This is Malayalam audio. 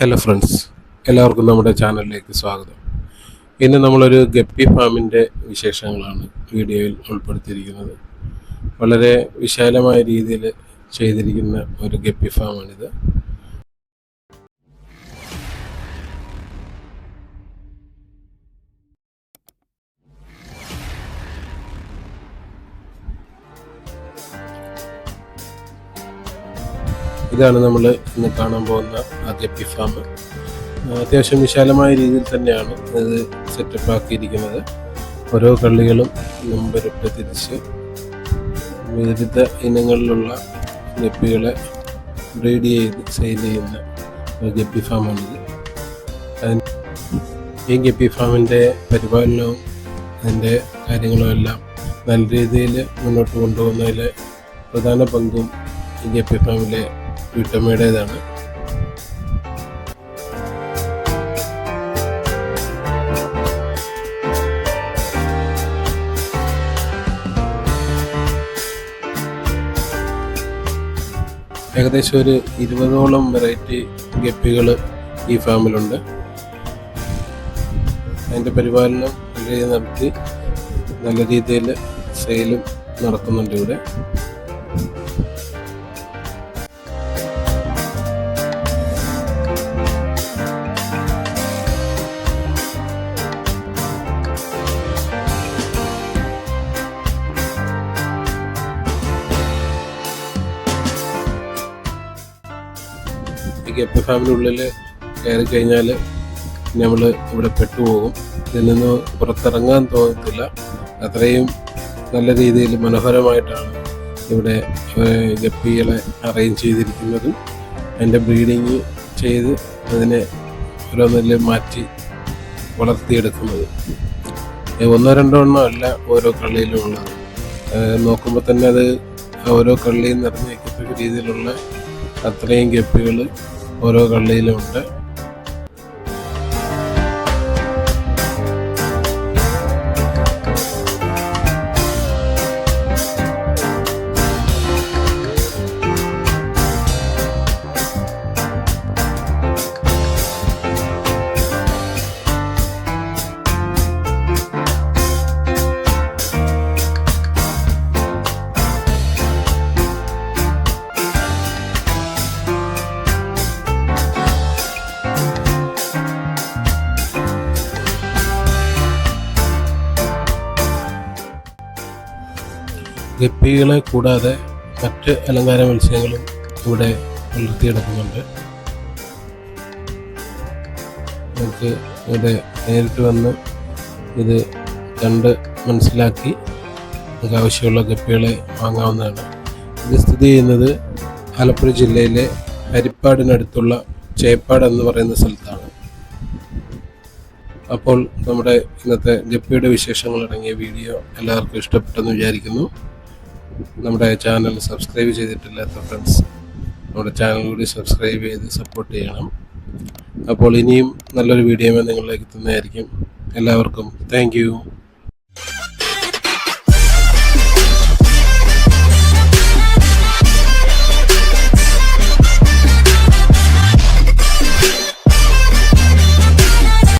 ഹലോ ഫ്രണ്ട്സ് എല്ലാവർക്കും നമ്മുടെ ചാനലിലേക്ക് സ്വാഗതം. ഇന്ന് നമ്മളൊരു ഗപ്പി ഫാമിന്റെ വിശേഷങ്ങളാണ് വീഡിയോയിൽ ഉൾപ്പെടുത്തിയിരിക്കുന്നത്. വളരെ വിശാലമായ രീതിയിൽ ചെയ്തിരിക്കുന്ന ഒരു ഗപ്പി ഫാമാണിത്. ഇതാണ് നമ്മൾ ഇന്ന് കാണാൻ പോകുന്ന ആദ്യ പി ഫാം അത്യാവശ്യം വിശാലമായ രീതിയിൽ തന്നെയാണ് ഇത് സെറ്റപ്പ് ആക്കിയിരിക്കുന്നത്. ഓരോ കള്ളികളും നമ്പരിട്ട് തിരിച്ച് വിവിധ ഇനങ്ങളിലുള്ള ഗപ്പികളെ ബ്രീഡ് ചെയ്ത് സെയിൽ ചെയ്യുന്ന ഒരു ഗപ്പി ഫാമാണിത് ഈ ഗപ്പി ഫാമിന്റെ പരിപാലനവും അതിന്റെ കാര്യങ്ങളും എല്ലാം നല്ല രീതിയിൽ മുന്നോട്ട് കൊണ്ടുപോകുന്നതിൽ പ്രധാന പങ്കും ഈ ഗപ്പി ഫാമിലെ വീട്ടമ്മയുടേതാണ് ഏകദേശം ഒരു ഇരുപതോളം വെറൈറ്റി ഗപ്പികൾ ഈ ഫാമിലുണ്ട്. അതിന്റെ പരിപാലനം വളരെ നടത്തി നല്ല രീതിയിൽ സെയിലും നടത്തുന്നുണ്ട് ഇവിടെ. ഗപ്പി ഫാമിനുള്ളിൽ കയറി കഴിഞ്ഞാൽ നമ്മൾ ഇവിടെ പെട്ടുപോകും. ഇതിൽ നിന്ന് പുറത്തിറങ്ങാൻ തോന്നത്തില്ല. അത്രയും നല്ല രീതിയിൽ മനോഹരമായിട്ടാണ് ഇവിടെ ഗപ്പികളെ അറേഞ്ച് ചെയ്തിരിക്കുന്നതും. അതിന്റെ ബ്രീഡിങ് ചെയ്ത് അതിനെ ഓരോന്നിൽ മാറ്റി വളർത്തിയെടുക്കുന്നത്. ഒന്നോ രണ്ടോ എണ്ണോ അല്ല ഓരോ കള്ളിയിലും ഉള്ളത്. നോക്കുമ്പോൾ തന്നെ അത് ഓരോ കള്ളിയും നിറഞ്ഞു നിൽക്കത്തക്ക രീതിയിലുള്ള അത്രയും ഗപ്പികൾ ഓരോ കള്ളിയിലും ഉണ്ട്. ഗപ്പികളെ കൂടാതെ മറ്റ് അലങ്കാര മത്സ്യങ്ങളും ഇവിടെ വളർത്തിയെടുക്കുന്നുണ്ട് നമുക്ക് ഇവിടെ നേരിട്ട് വന്ന് ഇത് കണ്ട് മനസ്സിലാക്കി നമുക്ക് ആവശ്യമുള്ള ഗപ്പികളെ വാങ്ങാവുന്നതാണ്. ഇത് സ്ഥിതി ചെയ്യുന്നത് ആലപ്പുഴ ജില്ലയിലെ ഹരിപ്പാടിനടുത്തുള്ള ചേപ്പാട് എന്ന് പറയുന്ന സ്ഥലത്താണ്. അപ്പോൾ നമ്മുടെ ഇന്നത്തെ ഗപ്പിയുടെ വിശേഷങ്ങൾ അടങ്ങിയ വീഡിയോ എല്ലാവർക്കും ഇഷ്ടപ്പെട്ടെന്ന് വിചാരിക്കുന്നു. നമ്മുടെ ചാനൽ സബ്സ്ക്രൈബ് ചെയ്തിട്ടില്ലാത്ത ഫ്രണ്ട്സ് നമ്മുടെ ചാനൽ കൂടി സബ്സ്ക്രൈബ് ചെയ്ത് സപ്പോർട്ട് ചെയ്യണം. അപ്പോൾ ഇനിയും നല്ലൊരു വീഡിയോ നിങ്ങളിലേക്ക് എത്തുന്നതായിരിക്കും. എല്ലാവർക്കും താങ്ക്